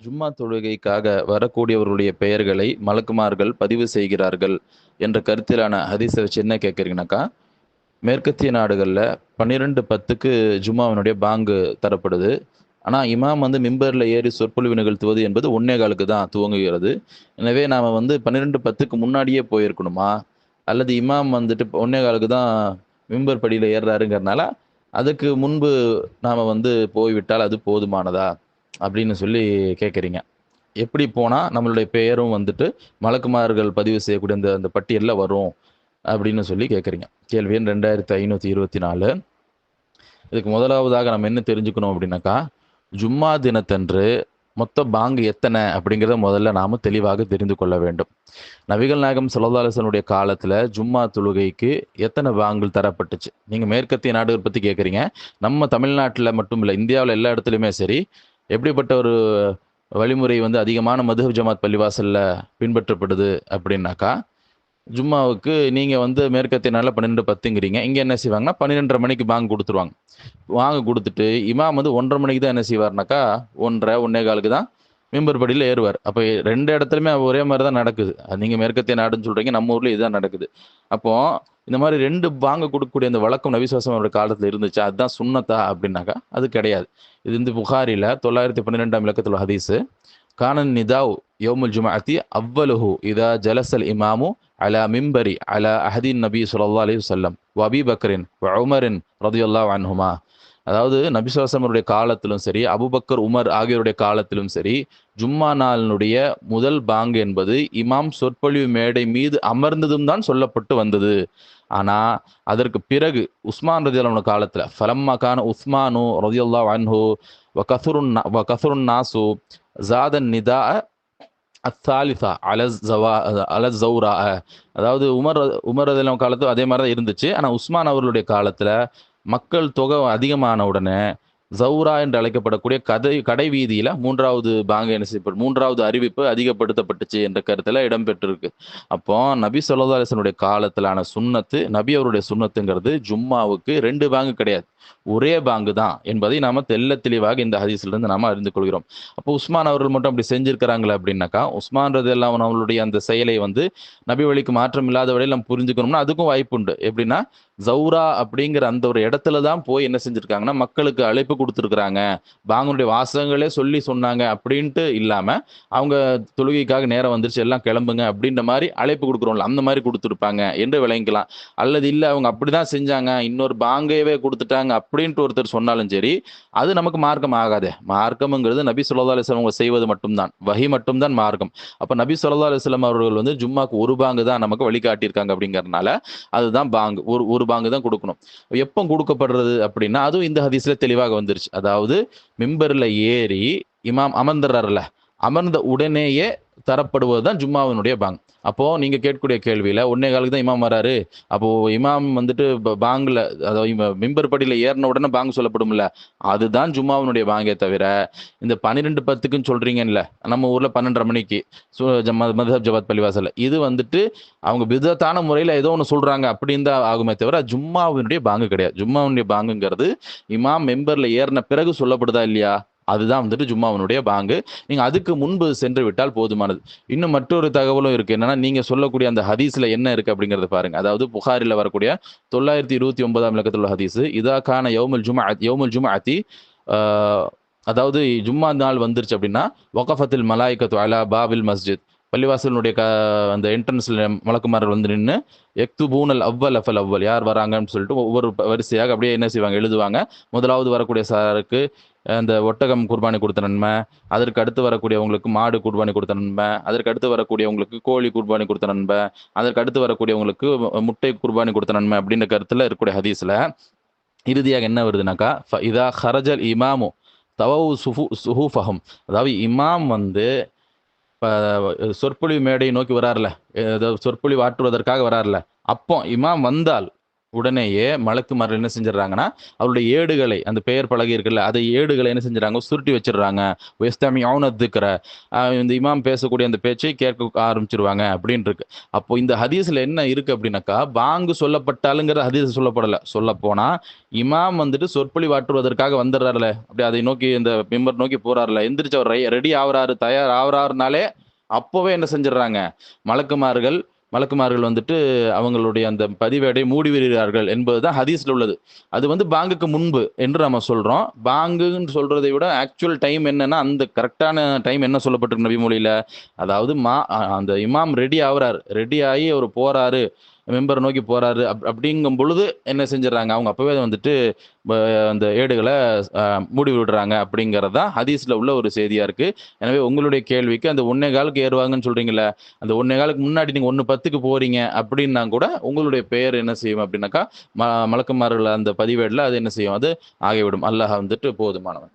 ஜும்மா தொழுகைக்காக வரக்கூடியவர்களுடைய பெயர்களை மலக்குமார்கள் பதிவு செய்கிறார்கள் என்ற கருத்திலான ஹதீஸை வச்சு என்ன கேட்குறீங்கனாக்கா மேற்கத்திய நாடுகளில் பன்னிரெண்டு பத்துக்கு ஜும்மாவினுடைய பாங்கு தரப்படுது. ஆனால் இமாம் வந்து மிம்பரில் ஏறி சொற்பொழிவு நிகழ்த்துவது என்பது ஒன்னே காலுக்கு தான் துவங்குகிறது. எனவே நாம் வந்து பன்னிரெண்டு பத்துக்கு முன்னாடியே போயிருக்கணுமா? அல்லது இமாம் வந்துட்டு ஒன்னே காலுக்கு தான் மிம்பர் படியில் ஏறுறாருங்கிறனால அதுக்கு முன்பு நாம் வந்து போய்விட்டால் அது போதுமானதா? அப்படின்னு சொல்லி கேட்குறீங்க எப்படி போனால் நம்மளுடைய பெயரும் வந்துட்டு மலக்குமார்கள் பதிவு செய்யக்கூடிய அந்த அந்த பட்டியலில் வரும் அப்படின்னு சொல்லி கேட்குறீங்க கேள்வி எண் ரெண்டாயிரத்தி ஐநூற்றி இருபத்தி நாலு. இதுக்கு முதலாவதாக நம்ம என்ன தெரிஞ்சுக்கணும் அப்படின்னாக்கா ஜும்மா தினத்தன்று மொத்த பாங்கு எத்தனை அப்படிங்கிறத முதல்ல நாம் தெளிவாக தெரிந்து கொள்ள வேண்டும். நபிகள் நாயகம் சல்லல்லாசனுடைய காலத்தில் ஜும்மா தொழுகைக்கு எத்தனை பாங்குகள் தரப்பட்டுச்சு? நீங்கள் மேற்கத்திய நாடுகள் பற்றி கேட்குறீங்க நம்ம தமிழ்நாட்டில் மட்டும் இல்லை இந்தியாவில் எல்லா இடத்துலையுமே சரி எப்படிப்பட்ட ஒரு வழிமுறை வந்து அதிகமான மதுஹப் ஜமாத் பள்ளிவாசலில் பின்பற்றப்படுது அப்படின்னாக்கா ஜும்மாவுக்கு நீங்கள் வந்து மேற்கத்திய நாளில் பன்னெண்டு பத்துங்கிறீங்க. இங்கே என்ன செய்வாங்கன்னா பன்னிரெண்டரை மணிக்கு வாங்க கொடுத்துருவாங்க. வாங்க கொடுத்துட்டு இமாம் வந்து ஒன்றரை மணிக்கு தான் என்ன செய்வார்னாக்கா ஒன்றரை ஒன்னே காலுக்கு தான் மிம்பர் படியில் ஏறுவார். அப்போ ரெண்டு இடத்துலையுமே ஒரே மாதிரி தான் நடக்குது. அது நீங்கள் மேற்கத்திய நாடுன்னு சொல்கிறீங்க நம்ம ஊரில் இதுதான் நடக்குது. அப்போது இந்த மாதிரி ரெண்டு பாங்க கொடுக்கக்கூடிய அந்த வழக்கம் நபிசுவாசம் அவருடைய காலத்தில் இருந்துச்சு. அதுதான் சுண்ணத்தா அப்படின்னாக்கா அது கிடையாது. இது வந்து புகாரில் தொள்ளாயிரத்தி பன்னிரெண்டாம் இலக்கத்தில் ஹதீஸு. கானன் நிதாவ் யோமுல் ஜுமாத்தி அவ்வலுஹு இதா ஜலசல் இமாமு அலா மிம்பரி அலா அஹதீன் நபி சுல்லா அலி சொல்லம் வபி பக்ரின் உமரின் ரதியுல்லா அன்ஹுமா. அதாவது நபிசுவாசமருடைய காலத்திலும் சரி அபுபக்கர் உமர் ஆகியோருடைய காலத்திலும் சரி ஜும்மா நாளினுடைய முதல் பாங்கு என்பது இமாம் சொற்பொழிவு மேடை மீது அமர்ந்ததும் தான் சொல்லப்பட்டு வந்தது. ஆனா அதற்கு பிறகு உஸ்மான் ரதியல்லான காலத்துல ஃபலம்மக்கான உஸ்மானு ரதியுல்லா அன்ஹு வ கசுருன் வ கசுருன் நாசு ஜாதன் நிதா அத்தாலிசா அலஸ் ஜவா அலஸ் ஜவுரா அதாவது உமர் உமர் ரதிலம் காலத்து அதே மாதிரி தான் இருந்துச்சு. ஆனால் உஸ்மான் அவர்களுடைய காலத்தில் மக்கள் தொகை அதிகமான உடனே ஜவுரா என்று அழைக்கப்படக்கூடிய கதை கடை வீதியில மூன்றாவது பாங்க என்ன செய்யப்படும் மூன்றாவது அறிவிப்பு அதிகப்படுத்தப்பட்டுச்சு என்ற கருத்துல இடம்பெற்றிருக்கு. அப்போ நபி சொல்லா அலிசனுடைய காலத்திலான சுண்ணத்து நபி அவருடைய சுண்ணத்துங்கிறது ஜும்மாவுக்கு ரெண்டு பாங்கு கிடையாது. ஒரே பாங்கு தான் என்பதை நாம தெல்ல தெளிவாக இந்த ஹதீஸ்ல இருந்து நாம அறிந்து கொள்கிறோம். அப்போ உஸ்மான் அவர்கள் மட்டும் அப்படி செஞ்சிருக்கிறாங்களே அப்படின்னாக்கா உஸ்மான்றது எல்லாம் அவனுடைய அந்த செயலை வந்து நபி வழிக்கு மாற்றம் இல்லாத வழியில் நம்ம புரிஞ்சுக்கணும்னா அதுக்கும் வாய்ப்பு உண்டு எப்படின்னா ஜவுரா அப்படிங்கிற அந்த ஒரு இடத்துல தான் போய் என்ன செஞ்சுருக்காங்கன்னா மக்களுக்கு அழைப்பு கொடுத்துருக்குறாங்க. பாங்கனுடைய வாசகங்களே சொல்லி சொன்னாங்க அப்படின்ட்டு இல்லாமல் அவங்க தொழுகைக்காக நேரம் வந்துருச்சு எல்லாம் கிளம்புங்க அப்படின்ற மாதிரி அழைப்பு கொடுக்குறோம்ல அந்த மாதிரி கொடுத்துருப்பாங்க என்று விளங்கிக்கலாம். அல்லது இல்லை அவங்க அப்படி தான் செஞ்சாங்க இன்னொரு பாங்கையவே கொடுத்துட்டாங்க அப்படின்ட்டு ஒருத்தர் சொன்னாலும் சரி அது நமக்கு மார்க்கம் ஆகாதே. மார்க்கம்ங்கிறது நபி சொல்லா அலிஸ்லாம் அவங்க செய்வது மட்டும்தான். வகி மட்டும்தான் மார்க்கம். அப்போ நபி சொல்லா அலிஸ்லாம் அவர்கள் வந்து ஜும்மாக்கு ஒரு பாங்கு தான் நமக்கு வழிகாட்டியிருக்காங்க அப்படிங்கிறதுனால அதுதான் பாங்கு. ஒரு ஒரு பாங்கு தான் கொடுக்கணும். எப்போ கொடுக்கப்படுறது அப்படின்னா அதுவும் இந்த ஹதீஸ்ல தெளிவாக வந்துருச்சு. அதாவது மிம்பரில் ஏறி இமாம் அமர்ந்துறாருல அமர்ந்த உடனேயே தரப்படுவது தான் ஜும்மாவினுடைய பாங். அப்போ நீங்க கேட்கக்கூடிய கேள்வியில ஒன்னே காலுக்கு தான் இமாம் வராரு. அப்போ இமாம் வந்துட்டு பாங்கில் அதாவது மிம்பர் படியில ஏறின உடனே பாங்கு சொல்லப்படும்ல. அதுதான் ஜும்மாவினுடைய பாங்கே தவிர இந்த பன்னிரெண்டு பத்துக்குன்னு சொல்றீங்கல்ல நம்ம ஊர்ல பன்னெண்டரை மணிக்கு மதஹப் ஜவாத் பள்ளிவாசல் இது வந்துட்டு அவங்க விதத்தான முறையில ஏதோ ஒன்று சொல்றாங்க அப்படின்னு தான் ஆகுமே தவிர ஜும்மாவினுடைய பாங்கு கிடையாது. ஜும்மாவினுடைய பாங்குங்கிறது இமாம் மெம்பர்ல ஏறின பிறகு சொல்லப்படுதா இல்லையா? அதுதான் வந்துட்டு ஜும்மாவனுடைய பாங்கு. நீங்க அதுக்கு முன்பு சென்று விட்டால் போதுமானது. இன்னும் மற்றொரு தகவலும் இருக்கு. என்னன்னா நீங்க சொல்லக்கூடிய அந்த ஹதீஸ்ல என்ன இருக்கு அப்படிங்கறத பாருங்க. அதாவது புகாரில் வரக்கூடிய தொள்ளாயிரத்தி இருபத்தி ஒன்பதாம் இலக்கத்தில் உள்ள ஹதீஸ் இதாக்கான யௌமுல் ஜுமா யௌமுல் ஜுமா அத்தி அதாவது ஜும்மா நாள் வந்துருச்சு அப்படின்னா ஒகஃபத்தில் மலாய்கத்து அலா பாபில் மஸ்ஜித். பள்ளிவாசலினுடைய க அந்த என்ட்ரன்ஸில் மலக்குமாரர் வந்து நின்று எக்து பூனல் அவ்வல் அஃபல் அவ்வல் யார் வராங்கன்னு சொல்லிட்டு ஒவ்வொரு வரிசையாக அப்படியே என்ன செய்வாங்க? எழுதுவாங்க. முதலாவது வரக்கூடிய சாருக்கு அந்த ஒட்டகம் குர்பானி கொடுத்த நன்மை அதற்கு அடுத்து வரக்கூடியவங்களுக்கு மாடு குர்பானி கொடுத்த நன்மை அதற்கு அடுத்து வரக்கூடியவங்களுக்கு கோழி குர்பானி கொடுத்த நன்மை அதற்கு அடுத்து வரக்கூடியவங்களுக்கு முட்டை குர்பானி கொடுத்த நன்மை அப்படின்ற கருத்துல இருக்கக்கூடிய ஹதீஸ்ல இறுதியாக என்ன வருதுனாக்கா இதா ஹரஜல் இமாமு தவவு சுஃபு சுஹூஃபஹம். அதாவது இமாம் வந்து இப்போ சொற்பொழிவு மேடையை நோக்கி வராருல சொற்பொழிவு ஆற்றுவதற்காக வராருல. அப்போ இமாம் வந்தால் உடனேயே மலக்குமார்கள் என்ன செஞ்சிடறாங்கன்னா அவருடைய ஏடுகளை அந்த பெயர் பலகை இருக்குல்ல அதை ஏடுகளை என்ன செஞ்சிடறாங்க? சுருட்டி வச்சிடுறாங்க. வெஸ்தாமி அவனத்துக்கிற இந்த இமாம் பேசக்கூடிய அந்த பேச்சை கேட்க ஆரம்பிச்சிருவாங்க அப்படின்னு இருக்கு அப்போ இந்த ஹதீஸ்ல என்ன இருக்கு அப்படின்னாக்கா பாங்கு சொல்லப்பட்டாலுங்கிற ஹதீஸ் சொல்லப்படலை. சொல்ல போனா இமாம் வந்துட்டு சொற்பொழி வாற்றுவதற்காக வந்துடுறாருல. அப்படி அதை நோக்கி இந்த மெம்பர் நோக்கி போறாருல. எந்திரிச்சு அவர் ரெடி ஆகுறாரு தயார் ஆகுறாருனாலே அப்போவே என்ன செஞ்சிடறாங்க? மலக்குமார்கள் மலக்குமார்கள் வந்துட்டு அவங்களுடைய அந்த பதிவேடை மூடி விடுகிறார்கள் என்பதுதான் ஹதீஸில் உள்ளது. அது வந்து பாங்குக்கு முன்பு என்று நம்ம சொல்கிறோம் பாங்குன்னு சொல்கிறதை விட ஆக்சுவல் டைம் என்னன்னா அந்த கரெக்டான டைம் என்ன சொல்லப்பட்டிருக்கு நபிமொழியில்? அதாவது மா அந்த இமாம் ரெடி ஆகுறாரு. ரெடி ஆகி அவர் போகிறாரு மெம்பரை நோக்கி போறாரு. அப் அப்படிங்கும் பொழுது என்ன செஞ்சிடறாங்க? அவங்க அப்பவே வந்துட்டு அந்த ஏடுகளை மூடி விடுறாங்க அப்படிங்கிறது தான் ஹதீஸ்ல உள்ள ஒரு செய்தியா இருக்கு. எனவே உங்களுடைய கேள்விக்கு அந்த ஒன்னே காலுக்கு ஏறுவாங்கன்னு சொல்றீங்களே அந்த ஒன்னே காலுக்கு முன்னாடி நீங்க ஒன்னு பத்துக்கு போறீங்க அப்படின்னா கூட உங்களுடைய பெயர் என்ன செய்யும் அப்படின்னாக்கா ம மலக்குமார்கள் அந்த பதிவேடுல அது என்ன செய்யும்? அது ஆகிவிடும். அல்லாஹ் வந்துட்டு போதுமானவன்.